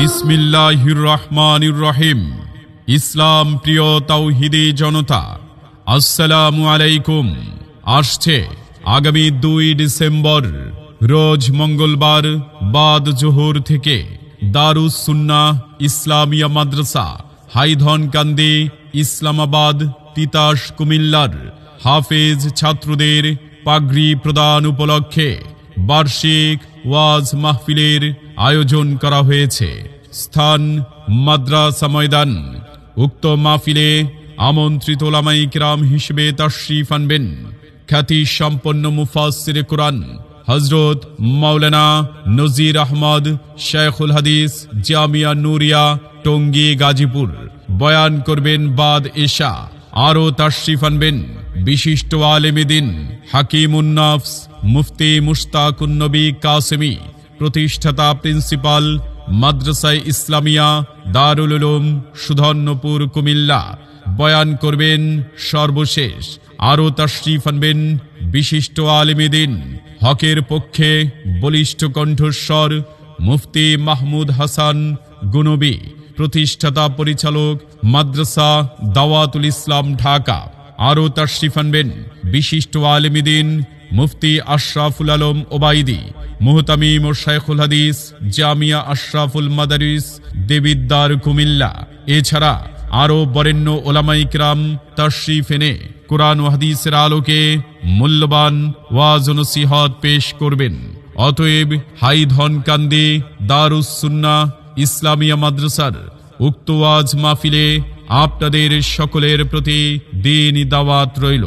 বিসমিল্লাহির রহমানির রহিম ইসলাম প্রিয় তাওহিদি জনতা, আসসালামু আলাইকুম। আসছে আগামী দুই ডিসেম্বর, রোজ মঙ্গলবার, বাদ জোহর থেকে দারুস সুন্না ইসলামিয়া মাদ্রাসা, হাইধন কান্দি, ইসলামাবাদ, তিতাস কুমিল্লার হাফেজ ছাত্রদের পাগড়ি প্রদান উপলক্ষে বার্ষিক ওয়াজ মাহফিলের আয়োজন করা হয়েছে। স্থান মাদ্রাসা ময়দান। উক্ত মাহফিলে আমন্ত্রিত ওলামাই কিরাম হিসেবে তাশরিফ আনবেন। খ্যাতি সম্পন্ন মুফাসসির কোরআন হজরত মাওলানা নজির আহমদ শেখুল হাদিস জামিয়া নুরিয়া, টঙ্গী, গাজীপুর। বয়ান করবেন বাদ এশা। আরও তাশরিফ আনবেন বিশিষ্ট আলেমিদিন হাকিম উন্নাফস মুফতি মুশতাকুন নবী কাসেমি। প্রতিষ্ঠাতা প্রিন্সিপাল মাদ্রাসায় ইসলামিয়া, দারুল উলুম সুধন্যপুর কুমিল্লা। বয়ান করবেন সর্বশেষ। আরও তাশরিফ আনবেন বিশিষ্ট আলেমিদিন হকের পক্ষে বলিষ্ঠ কণ্ঠস্বর মুফতি মাহমুদ হাসান গুনবী। প্রতিষ্ঠাতা পরিচালক মাদ্রাসা দাওয়াতুল ইসলাম ঢাকা। আরও তাশরিফ আনবেন বিশিষ্ট আলেমিদিন মুফতি আশরাফুল আলম ওবাইদি মুহতামিম ও শাইখুল হাদিস, জামিয়া আশরাফুল মাদারিস দেবিদ্দার কুমিল্লা। এছাড়া আরও বরেণ্য ওলামাই কিরাম তাশরিফ এনে কোরআন ও হাদিসের আলোকে মূল্যবান ওয়াজ নসিহত পেশ করবেন। অতএব হাইধন কান্দি দারুস সুন্না ইসলামিয়া মাদ্রাসার উক্ত ওয়াজ মাহফিলে আপনাদের সকলের প্রতি দিন দাওয়াত রইল।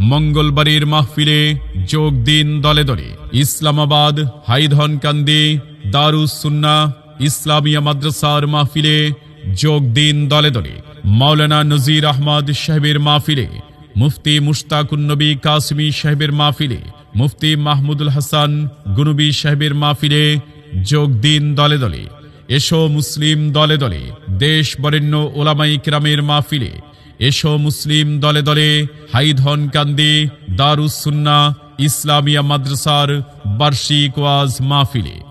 মঙ্গলবারের মাহফিলে যোগ দিন দলে দলে। ইসলামাবাদ, হাইধন কান্দি, দারুস সুন্না, ইসলামিয়া মাদ্রাসার মাহফিলে যোগ দিন দলে দলে। মাওলানা নজির আহমদ সাহেবের মাহফিলে, মুফতি মুশতাকুন নবী কাসমি সাহেবের মাহফিলে, মুফতি মাহমুদুল হাসান গুনবী সাহেবের মাহফিলে যোগ দিন দলে দলে। এসো মুসলিম দলে দলে, দেশ বরেণ্য ওলামাই কিরামের মাহফিলে এসো মুসলিম দলে দলে হাইধন কান্দি দারুসুন্না ইসলামিয়া মাদ্রাসার বার্ষিক ওয়াজ মাহফিলে।